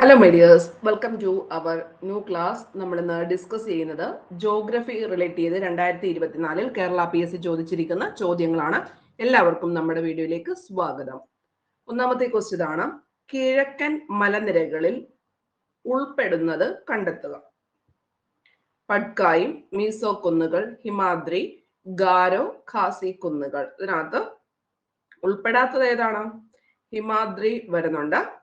Hello my dears welcome to our new class നമ്മൾ ഇന്ന് discuss ചെയ്യുന്നത് ജോഗ്രഫി റിലേറ്റ് ചെയ്ത് രണ്ടായിരത്തി ഇരുപത്തിനാലിൽ കേരള പി എസ് സി ചോദിച്ചിരിക്കുന്ന ചോദ്യങ്ങളാണ്. എല്ലാവർക്കും നമ്മുടെ വീഡിയോയിലേക്ക് സ്വാഗതം. ഒന്നാമത്തെ ക്വസ്റ്റ്യൻ ആണ് കിഴക്കൻ മലനിരകളിൽ ഉൾപ്പെടുന്നത് കണ്ടെത്തുക. പഡ്കായും മീസോ കുന്നുകൾ ഹിമാദ്രി ഗാരോ ഖാസി കുന്നുകൾ. ഇതിനകത്ത് ഉൾപ്പെടാത്തത് ഏതാണ്? ഹിമാദ്രി വരുന്നുണ്ട്.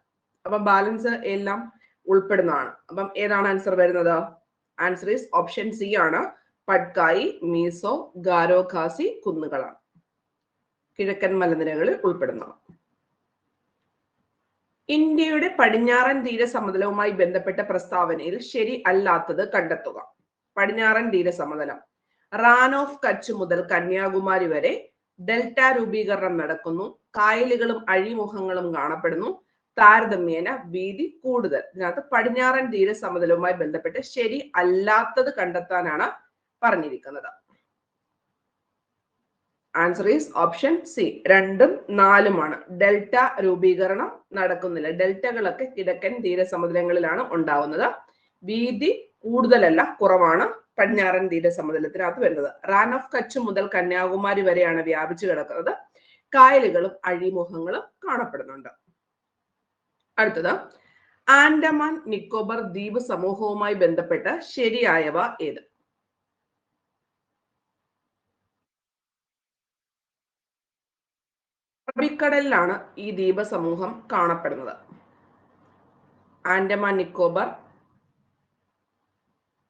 അപ്പം ബാലൻസ് എല്ലാം ഉൾപ്പെടുന്നതാണ്. അപ്പം ഏതാണ് ആൻസർ വരുന്നത്? ആൻസർ ഈസ് ഓപ്ഷൻ സി ആണ്. പട്കായി മീസോ ഗാരോ ഖാസി കുന്നുകളാണ്. കിഴക്കൻ മലനിരകളിൽ ഉൾപ്പെടുന്നതാണ് ഇന്ത്യയുടെ പടിഞ്ഞാറൻ തീരസമതലവുമായി ബന്ധപ്പെട്ട പ്രസ്താവനയിൽ ശരി അല്ലാത്തത് കണ്ടെത്തുക. പടിഞ്ഞാറൻ തീരസമതലം. റാൻ ഓഫ് കച്ച് മുതൽ കന്യാകുമാരി വരെ ഡെൽറ്റ രൂപീകരണം നടക്കുന്നു. കായലുകളും അഴിമുഖങ്ങളും കാണപ്പെടുന്നു. താരതമ്യേന വീതി കൂടുതൽ. ഇതിനകത്ത് പടിഞ്ഞാറൻ തീര സമതലവുമായി ബന്ധപ്പെട്ട് ശരി അല്ലാത്തത് കണ്ടെത്താനാണ് പറഞ്ഞിരിക്കുന്നത്. ആൻസർ ഈസ് ഓപ്ഷൻ സി രണ്ടും നാലുമാണ്. ഡെൽറ്റ രൂപീകരണം നടക്കുന്നില്ല. ഡെൽറ്റകളൊക്കെ കിഴക്കൻ തീരസമുദ്രങ്ങളിലാണ് ഉണ്ടാവുന്നത്. വീതി കൂടുതലല്ല കുറവാണ് പടിഞ്ഞാറൻ തീരസമുദ്രത്തിനകത്ത് വരുന്നത്. റാൻ ഓഫ് കച്ച് മുതൽ കന്യാകുമാരി വരെയാണ് വ്യാപിച്ചു കിടക്കുന്നത്. കായലുകളും അഴിമുഖങ്ങളും കാണപ്പെടുന്നുണ്ട്. അടുത്തത്. ആൻഡമാൻ നിക്കോബർ ദ്വീപ് സമൂഹവുമായി ബന്ധപ്പെട്ട ശരിയായവ ഏത്? അറബിക്കടലിലാണ് ഈ ദ്വീപ സമൂഹം കാണപ്പെടുന്നത്. ആൻഡമാൻ നിക്കോബർ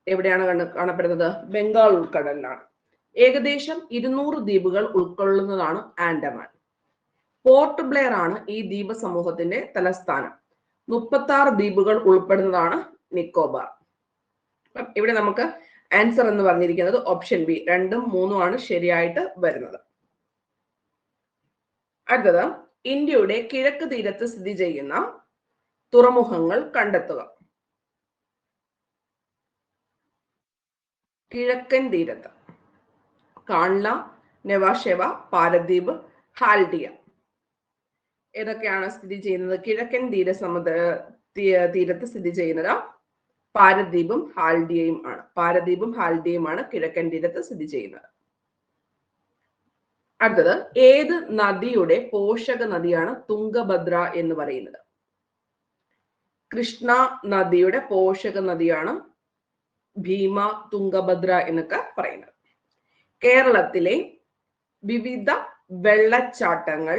എവിടെയാണ് കാണപ്പെടുന്നത്? ബംഗാൾ ഉൾക്കടലിലാണ്. ഏകദേശം ഇരുന്നൂറ് ദ്വീപുകൾ ഉൾക്കൊള്ളുന്നതാണ് ആൻഡമാൻ. പോർട്ട് ബ്ലെയർ ആണ് ഈ ദ്വീപ സമൂഹത്തിന്റെ തലസ്ഥാനം. മുപ്പത്തി ആറ് ദ്വീപുകൾ ഉൾപ്പെടുന്നതാണ് നിക്കോബാർ. ഇവിടെ നമുക്ക് ആൻസർ എന്ന് പറഞ്ഞിരിക്കുന്നത് ഓപ്ഷൻ ബി രണ്ടും മൂന്നും ആണ് ശരിയായിട്ട് വരുന്നത്. അടുത്തത് ഇന്ത്യയുടെ കിഴക്ക് തീരത്ത് സ്ഥിതി ചെയ്യുന്ന തുറമുഖങ്ങൾ കണ്ടെത്തുക. കിഴക്കൻ തീരത്ത്. കാൺല നെവാഷെവ പാരദ്വീപ് ഹാൽഡിയ ഏതൊക്കെയാണ് സ്ഥിതി ചെയ്യുന്നത്? കിഴക്കൻ തീര സമുദ്ര തീരത്ത് സ്ഥിതി ചെയ്യുന്നത് പാരദ്വീപും ഹാൽഡിയയും ആണ്. പാരദ്വീപും ഹാൽഡിയയുമാണ് കിഴക്കൻ തീരത്ത് സ്ഥിതി ചെയ്യുന്നത്. അടുത്തത് ഏത് നദിയുടെ പോഷക നദിയാണ് തുംഗഭദ്ര എന്ന് പറയുന്നത്? കൃഷ്ണ നദിയുടെ പോഷക നദിയാണ് ഭീമ തുംഗഭദ്ര എന്നൊക്കെ പറയുന്നത്. കേരളത്തിലെ വിവിധ വെള്ളച്ചാട്ടങ്ങൾ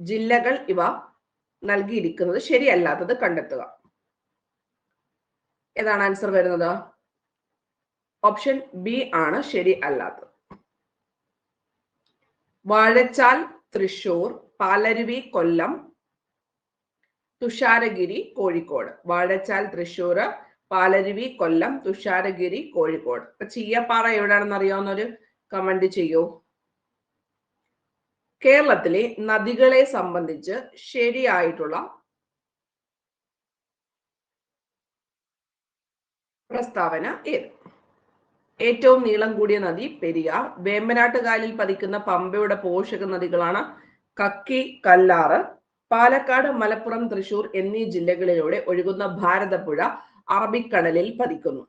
ജില്ലകൾ ഇവ നൽകിയിരിക്കുന്നത് ശരിയല്ലാത്തത് കണ്ടെത്തുക. ഏതാണ് ആൻസർ വരുന്നത്? ഓപ്ഷൻ ബി ആണ് ശരി അല്ലാത്തത് വാഴച്ചാൽ തൃശൂർ പാലരുവി കൊല്ലം തുഷാരഗിരി കോഴിക്കോട്. വാഴച്ചാൽ തൃശൂർ പാലരുവി കൊല്ലം തുഷാരഗിരി കോഴിക്കോട്. അപ്പൊ ചീയപ്പാറ എവിടെയാണെന്ന് അറിയാവുന്നവര് കമന്റ് ചെയ്യൂ. കേരളത്തിലെ നദികളെ സംബന്ധിച്ച് ശരിയായിട്ടുള്ള പ്രസ്താവന ഏത്? ഏറ്റവും നീളം കൂടിയ നദി പെരിയാർ. വേമ്പനാട്ടുകാലിൽ പതിക്കുന്ന പമ്പയുടെ പോഷക നദികളാണ് കക്കി കല്ലാറ്. പാലക്കാട് മലപ്പുറം തൃശൂർ എന്നീ ജില്ലകളിലൂടെ ഒഴുകുന്ന ഭാരതപ്പുഴ അറബിക്കടലിൽ പതിക്കുന്നു.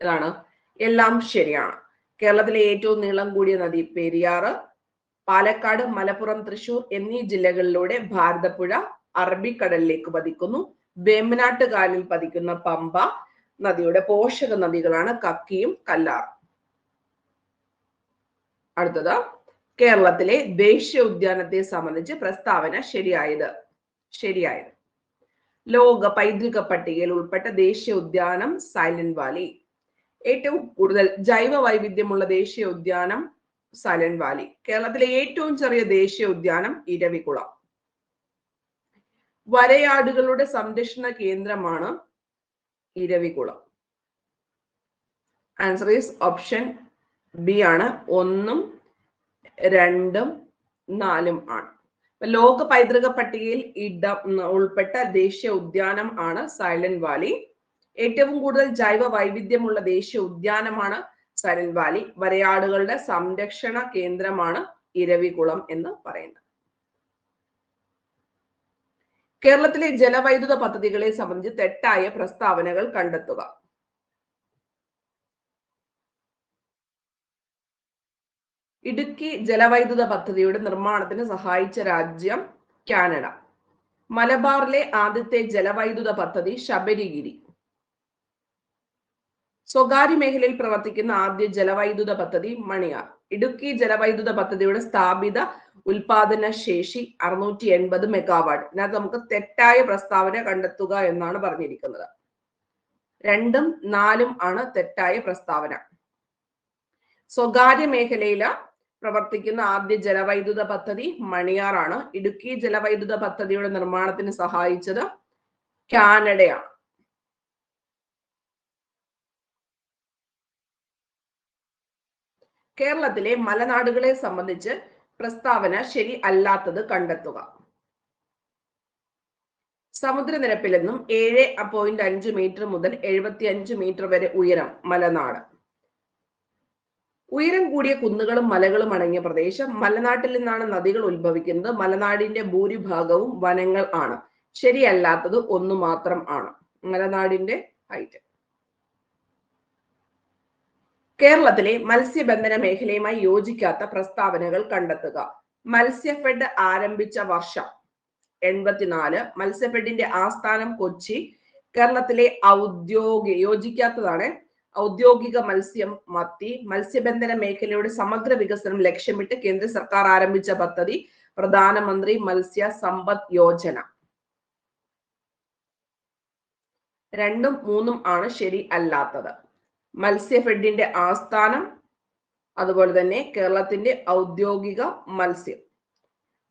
ഇതാണ്. എല്ലാം ശരിയാണ്. കേരളത്തിലെ ഏറ്റവും നീളം കൂടിയ നദി പെരിയാറ്. പാലക്കാട് മലപ്പുറം തൃശൂർ എന്നീ ജില്ലകളിലൂടെ ഭാരതപ്പുഴ അറബിക്കടലിലേക്ക് പതിക്കുന്നു. വേമ്പനാട്ടുകാലിൽ പതിക്കുന്ന പമ്പ നദിയുടെ പോഷക നദികളാണ് കക്കിയും കല്ലാർ അടുത്തത് കേരളത്തിലെ ദേശീയ ഉദ്യാനത്തെ സംബന്ധിച്ച് പ്രസ്താവന ശരിയായത് ശരിയായത്. ലോക പൈതൃക പട്ടികയിൽ ഉൾപ്പെട്ട ദേശീയ ഉദ്യാനം സൈലന്റ് വാലി. ഏറ്റവും കൂടുതൽ ജൈവ വൈവിധ്യമുള്ള ദേശീയ ഉദ്യാനം സൈലന്റ് വാലി കേരളത്തിലെ ഏറ്റവും ചെറിയ ദേശീയ ഉദ്യാനം ഇരവികുളം. വരയാടുകളുടെ സംരക്ഷണ കേന്ദ്രമാണ് Eravikulam. Answer is option B ആണ്. ഒന്നും രണ്ടും നാലും ആണ്. ലോക പൈതൃക പട്ടികയിൽ ഇടം ഉൾപ്പെട്ട ദേശീയ ഉദ്യാനം ആണ് സൈലന്റ് വാലി ഏറ്റവും കൂടുതൽ ജൈവ വൈവിധ്യമുള്ള ദേശീയ ഉദ്യാനമാണ് സൈലന്റ് വാലി വരയാടുകളുടെ സംരക്ഷണ കേന്ദ്രമാണ് ഇരവികുളം എന്ന് പറയുന്നത്. കേരളത്തിലെ ജലവൈദ്യുത പദ്ധതികളെ സംബന്ധിച്ച് തെറ്റായ പ്രസ്താവനകൾ കണ്ടെത്തുക. ഇടുക്കി ജലവൈദ്യുത പദ്ധതിയുടെ നിർമ്മാണത്തിന് സഹായിച്ച രാജ്യം കാനഡ. മലബാറിലെ ആദ്യത്തെ ജലവൈദ്യുത പദ്ധതി ശബരിഗിരി. സ്വകാര്യ മേഖലയിൽ പ്രവർത്തിക്കുന്ന ആദ്യ ജലവൈദ്യുത പദ്ധതി മണിയാർ. ഇടുക്കി ജലവൈദ്യുത പദ്ധതിയുടെ സ്ഥാപിത ഉൽപാദന ശേഷി അറുന്നൂറ്റി എൺപത് മെഗാവാട്ട് ഇതിനകത്ത് നമുക്ക് തെറ്റായ പ്രസ്താവന കണ്ടെത്തുക എന്നാണ് പറഞ്ഞിരിക്കുന്നത്. രണ്ടും നാലും ആണ് തെറ്റായ പ്രസ്താവന. സ്വകാര്യ മേഖലയിൽ പ്രവർത്തിക്കുന്ന ആദ്യ ജലവൈദ്യുത പദ്ധതി മണിയാറാണ്. ഇടുക്കി ജലവൈദ്യുത പദ്ധതിയുടെ നിർമ്മാണത്തിന് സഹായിച്ചത് കാനഡയാണ്. കേരളത്തിലെ മലനാടുകളെ സംബന്ധിച്ച് പ്രസ്താവന ശരി അല്ലാത്തത് കണ്ടെത്തുക. സമുദ്രനിരപ്പിൽ നിന്നും ഏഴ് പോയിന്റ് അഞ്ച് മീറ്റർ മുതൽ എഴുപത്തി അഞ്ച് മീറ്റർ വരെ ഉയരം മലനാട്. ഉയരം കൂടിയ കുന്നുകളും മലകളും അടങ്ങിയ പ്രദേശം മലനാട്ടിൽ നിന്നാണ് നദികൾ ഉത്ഭവിക്കുന്നത്. മലനാടിന്റെ ഭൂരിഭാഗവും വനങ്ങൾ ആണ്. ശരിയല്ലാത്തത് ഒന്നു മാത്രം ആണ്. മലനാടിന്റെ ഹൈറ്റ് കേരളത്തിലെ മത്സ്യബന്ധന മേഖലയുമായി യോജിക്കാത്ത പ്രസ്താവനകൾ കണ്ടെത്തുക. മത്സ്യഫെഡ് ആരംഭിച്ച വർഷം എൺപത്തിനാല്. മത്സ്യഫെഡിന്റെ ആസ്ഥാനം കൊച്ചി. കേരളത്തിലെ ഔദ്യോഗിക യോജിക്കാത്തതാണ് ഔദ്യോഗിക മത്സ്യം മത്തി. മത്സ്യബന്ധന മേഖലയുടെ സമഗ്ര വികസനം ലക്ഷ്യമിട്ട് കേന്ദ്ര സർക്കാർ ആരംഭിച്ച പദ്ധതി പ്രധാനമന്ത്രി മത്സ്യ സമ്പദ് യോജന. രണ്ടും മൂന്നും ആണ് ശരി അല്ലാത്തത്. മത്സ്യഫെഡിന്റെ ആസ്ഥാനം അതുപോലെ തന്നെ കേരളത്തിന്റെ ഔദ്യോഗിക മത്സ്യം.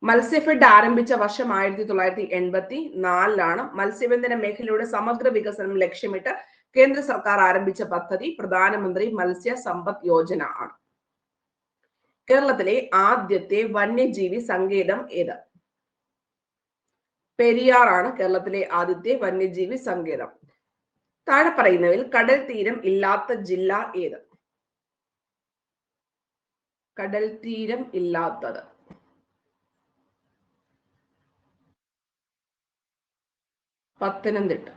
മത്സ്യഫെഡ് ആരംഭിച്ച വർഷം ആയിരത്തി തൊള്ളായിരത്തി എൺപത്തി നാലിലാണ് മത്സ്യബന്ധന മേഖലയുടെ സമഗ്ര വികസനം ലക്ഷ്യമിട്ട് കേന്ദ്ര സർക്കാർ ആരംഭിച്ച പദ്ധതി പ്രധാനമന്ത്രി മത്സ്യ സമ്പദ് യോജന ആണ്. കേരളത്തിലെ ആദ്യത്തെ വന്യജീവി സങ്കേതം ഏത്? പെരിയാറാണ് കേരളത്തിലെ ആദ്യത്തെ വന്യജീവി സങ്കേതം. താഴെ പറയുന്നവയിൽ കടൽ തീരം ഇല്ലാത്ത ജില്ല ഏത്? കടൽ തീരം ഇല്ലാത്തത്. പത്തനംതിട്ട.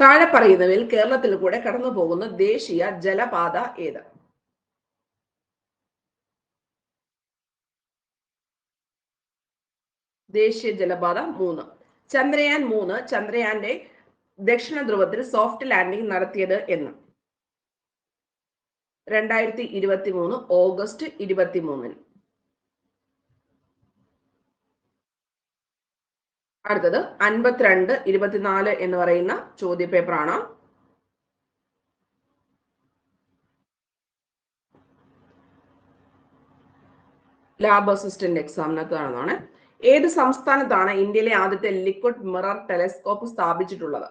താഴെ പറയുന്നവയിൽ കേരളത്തിൽ കൂടെ കടന്നു പോകുന്ന ദേശീയ ജലപാത ഏത്? ദേശീയ ജലപാത മൂന്ന്. ചന്ദ്രയാൻ മൂന്ന്. ചന്ദ്രയാന്റെ ദക്ഷിണ ധ്രുവത്തിൽ സോഫ്റ്റ് ലാൻഡിംഗ് നടത്തിയത് എന്ന്. രണ്ടായിരത്തി ഇരുപത്തി മൂന്ന് ഓഗസ്റ്റ് ഇരുപത്തി മൂന്നിന് അടുത്തത് അൻപത്തിരണ്ട് ഇരുപത്തിനാല് എന്ന് പറയുന്ന ചോദ്യ പേപ്പറാണ് ലാബ് അസിസ്റ്റന്റ് എക്സാമിനകത്താണെന്നാണ് ഏത് സംസ്ഥാനത്താണ് ഇന്ത്യയിലെ ആദ്യത്തെ ലിക്വിഡ് മിറർ ടെലിസ്കോപ്പ് സ്ഥാപിച്ചിട്ടുള്ളത്?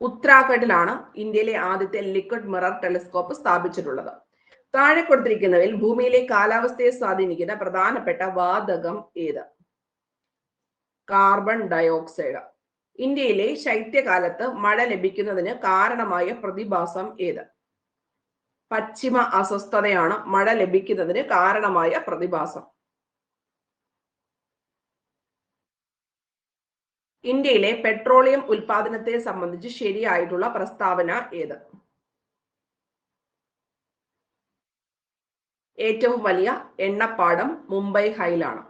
ഉത്തരാഖണ്ഡിലാണ് ഇന്ത്യയിലെ ആദ്യത്തെ ലിക്വിഡ് മിറർ ടെലിസ്കോപ്പ് സ്ഥാപിച്ചിട്ടുള്ളത്. താഴെ കൊടുത്തിരിക്കുന്നതിൽ ഭൂമിയിലെ കാലാവസ്ഥയെ സ്വാധീനിക്കുന്ന പ്രധാനപ്പെട്ട വാതകം ഏത്? Carbon dioxide. ഇന്ത്യയിലെ ശൈത്യകാലത്ത് മഴ ലഭിക്കുന്നതിന് കാരണമായ പ്രതിഭാസം ഏത്? പശ്ചിമ അസ്വസ്ഥതയാണ് മഴ ലഭിക്കുന്നതിന് കാരണമായ പ്രതിഭാസം. ഇന്ത്യയിലെ പെട്രോളിയം ഉൽപാദനത്തെ സംബന്ധിച്ച് ശരിയായിട്ടുള്ള പ്രസ്താവന ഏത്? ഏറ്റവും വലിയ എണ്ണപ്പാടം മുംബൈ ഹൈലാണ്.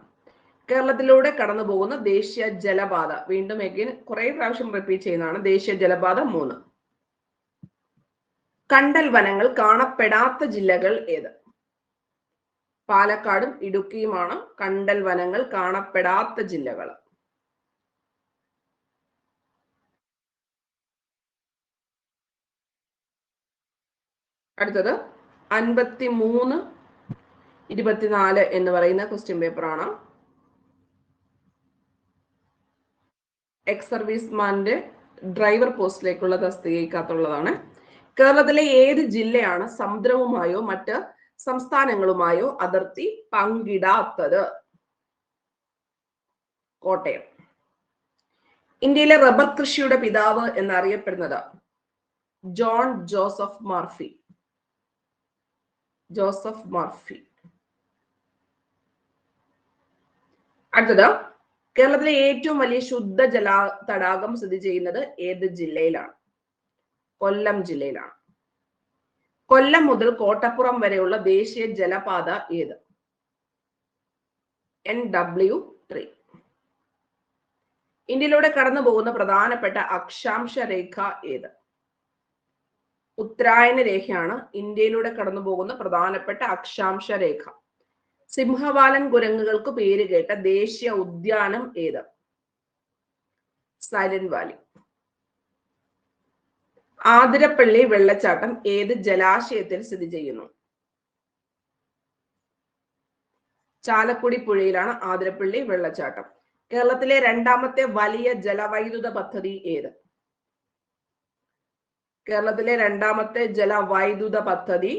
കേരളത്തിലൂടെ കടന്നു പോകുന്ന ദേശീയ ജലപാത വീണ്ടും എഗിൻ കുറെ പ്രാവശ്യം റിപ്പീറ്റ് ചെയ്യുന്നതാണ് ദേശീയ ജലപാത മൂന്ന്. കണ്ടൽ വനങ്ങൾ കാണപ്പെടാത്ത ജില്ലകൾ ഏത്? പാലക്കാടും ഇടുക്കിയുമാണ് കണ്ടൽ വനങ്ങൾ കാണപ്പെടാത്ത ജില്ലകൾ. അടുത്തത് അൻപത്തി മൂന്ന് ഇരുപത്തിനാല് എന്ന് പറയുന്ന ക്വസ്റ്റ്യൻ പേപ്പറാണ് എക്സ് സർവീസ്മാന്റെ ഡ്രൈവർ പോസ്റ്റിലേക്കുള്ള തസ്തികയ്ക്കകത്തുള്ളതാണ്. കേരളത്തിലെ ഏത് ജില്ലയാണ് സമുദ്രവുമായോ മറ്റ് സംസ്ഥാനങ്ങളുമായോ അതിർത്തി പങ്കിടാത്തത്? കോട്ടയം. ഇന്ത്യയിലെ റബ്ബർ കൃഷിയുടെ പിതാവ് എന്നറിയപ്പെടുന്നത് John Joseph Murphy. Joseph Murphy. അടുത്തത് കേരളത്തിലെ ഏറ്റവും വലിയ ശുദ്ധ ജലാ തടാകം സ്ഥിതി ചെയ്യുന്നത് ഏത് ജില്ലയിലാണ്? കൊല്ലം ജില്ലയിലാണ്. കൊല്ലം മുതൽ കോട്ടപ്പുറം വരെയുള്ള ദേശീയ ജലപാത ഏത്? എൻ ഡബ്ല്യു ത്രീ ഇന്ത്യയിലൂടെ കടന്നു പോകുന്ന പ്രധാനപ്പെട്ട അക്ഷാംശ രേഖ ഏത്? ഉത്തരായന രേഖയാണ് ഇന്ത്യയിലൂടെ കടന്നു പോകുന്ന പ്രധാനപ്പെട്ട അക്ഷാംശ രേഖ. സിംഹവാലൻ കുരങ്ങുകൾക്ക് പേര് കേട്ട ദേശീയ ഉദ്യാനം ഏത്? Silent Valley. ആതിരപ്പള്ളി വെള്ളച്ചാട്ടം ഏത് ജലാശയത്തിൽ സ്ഥിതി ചെയ്യുന്നു? ചാലക്കുടി പുഴയിലാണ് ആതിരപ്പള്ളി വെള്ളച്ചാട്ടം. കേരളത്തിലെ രണ്ടാമത്തെ വലിയ ജലവൈദ്യുത പദ്ധതി ഏത്? കേരളത്തിലെ രണ്ടാമത്തെ ജലവൈദ്യുത പദ്ധതി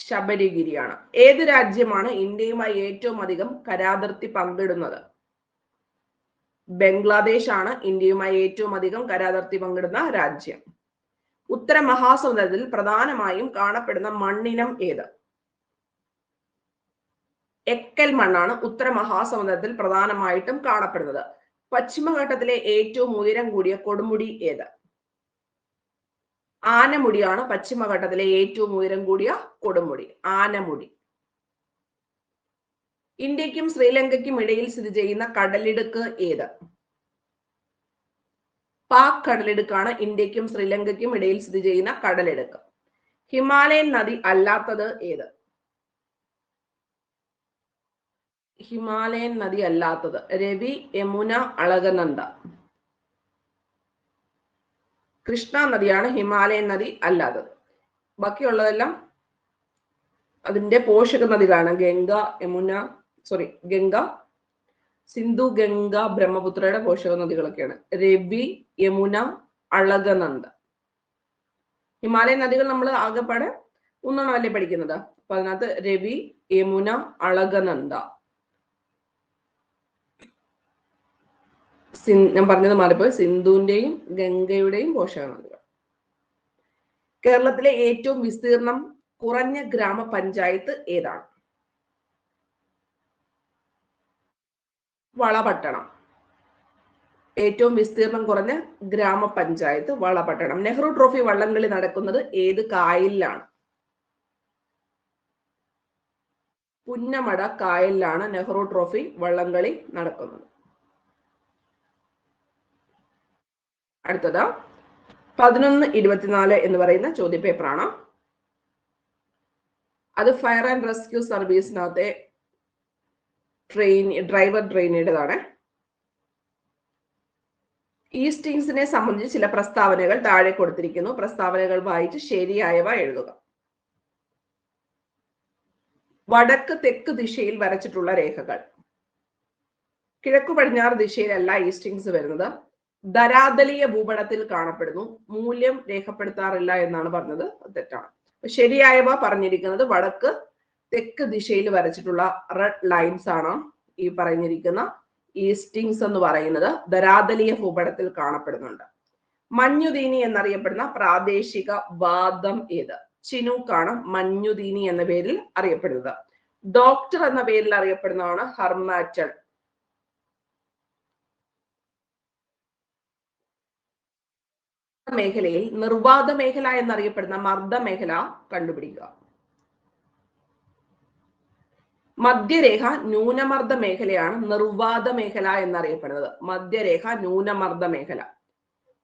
ശബരിഗിരിയാണ്. ഏത് രാജ്യമാണ് ഇന്ത്യയുമായി ഏറ്റവും അധികം കരാതിർത്തി പങ്കിടുന്നത്? ബംഗ്ലാദേശ് ആണ് ഇന്ത്യയുമായി ഏറ്റവും അധികം കരാതിർത്തി പങ്കിടുന്ന രാജ്യം. ഉത്തര മഹാസമുദ്രത്തിൽ പ്രധാനമായും കാണപ്പെടുന്ന മണ്ണിനം ഏത്? എക്കൽ മണ്ണാണ് ഉത്തര മഹാസമുദ്രത്തിൽ പ്രധാനമായിട്ടും കാണപ്പെടുന്നത്. പശ്ചിമഘട്ടത്തിലെ ഏറ്റവും ഉയരം കൂടിയ കൊടുമുടി ഏത്? ആനമുടിയാണ് പശ്ചിമഘട്ടത്തിലെ ഏറ്റവും ഉയരം കൂടിയ കൊടുമുടി. ആനമുടി. ഇന്ത്യക്കും ശ്രീലങ്കയ്ക്കും ഇടയിൽ സ്ഥിതി ചെയ്യുന്ന കടലിടുക്ക് ഏത്? പാക് കടലിടുക്കാണ് ഇന്ത്യക്കും ശ്രീലങ്കയ്ക്കും ഇടയിൽ സ്ഥിതി ചെയ്യുന്ന കടലിടുക്ക്. ഹിമാലയൻ നദി അല്ലാത്തത് ഏത്? ഹിമാലയൻ നദി അല്ലാത്തത്. രവി യമുന അളകനന്ദ. കൃഷ്ണ നദിയാണ് ഹിമാലയൻ നദി അല്ലാത്തത്. ബാക്കിയുള്ളതെല്ലാം അതിന്റെ പോഷക നദികളാണ് ഗംഗ യമുന സോറി ഗംഗ സിന്ധു ഗംഗ ബ്രഹ്മപുത്രയുടെ പോഷക നദികളൊക്കെയാണ്. രവി യമുന അളകനന്ദ. ഹിമാലയ നദികൾ നമ്മൾ ആകെപ്പാടെ ഒന്നാണ് അല്ലേ പഠിക്കുന്നത്? അപ്പൊ അതിനകത്ത് രവി യമുന അളകനന്ദ. ഞാൻ പറഞ്ഞത് മാറിപ്പോയി. സിന്ധുവിന്റെയും ഗംഗയുടെയും പോഷക നദികൾ. കേരളത്തിലെ ഏറ്റവും വിസ്തീർണം കുറഞ്ഞ ഗ്രാമപഞ്ചായത്ത് ഏതാണ്? വളപട്ടണം. ഏറ്റവും വിസ്തീർണം കുറഞ്ഞ ഗ്രാമപഞ്ചായത്ത് വളപട്ടണം. നെഹ്റു ട്രോഫി വള്ളംകളി നടക്കുന്നത് ഏത് കായലിലാണ്? പുന്നമട കായലിലാണ് നെഹ്റു ട്രോഫി വള്ളംകളി നടക്കുന്നത്. അടുത്തത് പതിനൊന്ന് ഇരുപത്തിനാല് എന്ന് പറയുന്ന ചോദ്യപേപ്പറാണ്. അത് ഫയർ ആൻഡ് റെസ്ക്യൂ സർവീസിനകത്തെ ട്രെയിൻ ഡ്രൈവർ ട്രെയിനിയുടേതാണ് ഈസ്റ്റിങ്സിനെ സംബന്ധിച്ച് ചില പ്രസ്താവനകൾ താഴെ കൊടുത്തിരിക്കുന്നു. പ്രസ്താവനകൾ വായിച്ച് ശരിയായവ എഴുതുക. വടക്ക് തെക്ക് ദിശയിൽ വരച്ചിട്ടുള്ള രേഖകൾ. കിഴക്കു പടിഞ്ഞാറ് ദിശയിലല്ല ഈസ്റ്റിങ്സ് വരുന്നത്. ധരാതലീയ ഭൂപടത്തിൽ കാണപ്പെടുന്നു. മൂല്യം രേഖപ്പെടുത്താറില്ല എന്നാണ് പറഞ്ഞത്. തെറ്റാണ്. ശരിയായവ പറഞ്ഞിരിക്കുന്നത് വടക്ക് തെക്ക് ദിശയിൽ വരച്ചിട്ടുള്ള റെഡ് ലൈൻസ് ആണ് ഈ പറഞ്ഞിരിക്കുന്ന ഈസ്റ്റിങ്സ് എന്ന് പറയുന്നത്. ധരാതലീയ ഭൂപടത്തിൽ കാണപ്പെടുന്നുണ്ട്. മഞ്ഞുതീനി എന്നറിയപ്പെടുന്ന പ്രാദേശിക വാദം ഏത്? ചിനൂക്കാണ് മഞ്ഞുദീനി എന്ന പേരിൽ അറിയപ്പെടുന്നത്. ഡോക്ടർ എന്ന പേരിൽ അറിയപ്പെടുന്നതാണ് ഹർമാറ്റൽ മേഖലയിൽ നിർവാദ മേഖല എന്നറിയപ്പെടുന്ന മർദ്ദ മേഖല കണ്ടുപിടിക്കുക. മധ്യരേഖ ന്യൂനമർദ്ദ മേഖലയാണ് നിർവാത മേഖല എന്നറിയപ്പെടുന്നത്. മധ്യരേഖ ന്യൂനമർദ്ദ മേഖല.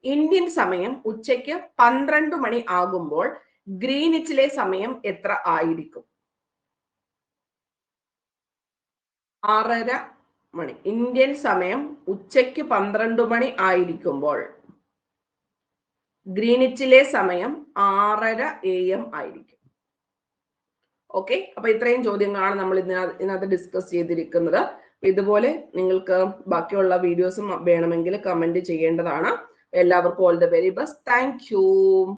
ഇന്ത്യൻ സമയം ഉച്ചയ്ക്ക് പന്ത്രണ്ട് മണി ആകുമ്പോൾ ഗ്രീനിച്ചിലെ സമയം എത്ര ആയിരിക്കും? ആറര മണി. ഇന്ത്യൻ സമയം ഉച്ചയ്ക്ക് പന്ത്രണ്ട് മണി ആയിരിക്കുമ്പോൾ ഗ്രീനിച്ചിലെ സമയം ആറര എ എം ആയിരിക്കും. ഓക്കെ അപ്പൊ ഇത്രയും ചോദ്യങ്ങളാണ് നമ്മൾ ഇതിനകത്ത് ഡിസ്കസ് ചെയ്തിരിക്കുന്നത്. ഇതുപോലെ നിങ്ങൾക്ക് ബാക്കിയുള്ള വീഡിയോസും വേണമെങ്കിൽ കമന്റ് ചെയ്യേണ്ടതാണ്. എല്ലാവർക്കും all the very best thank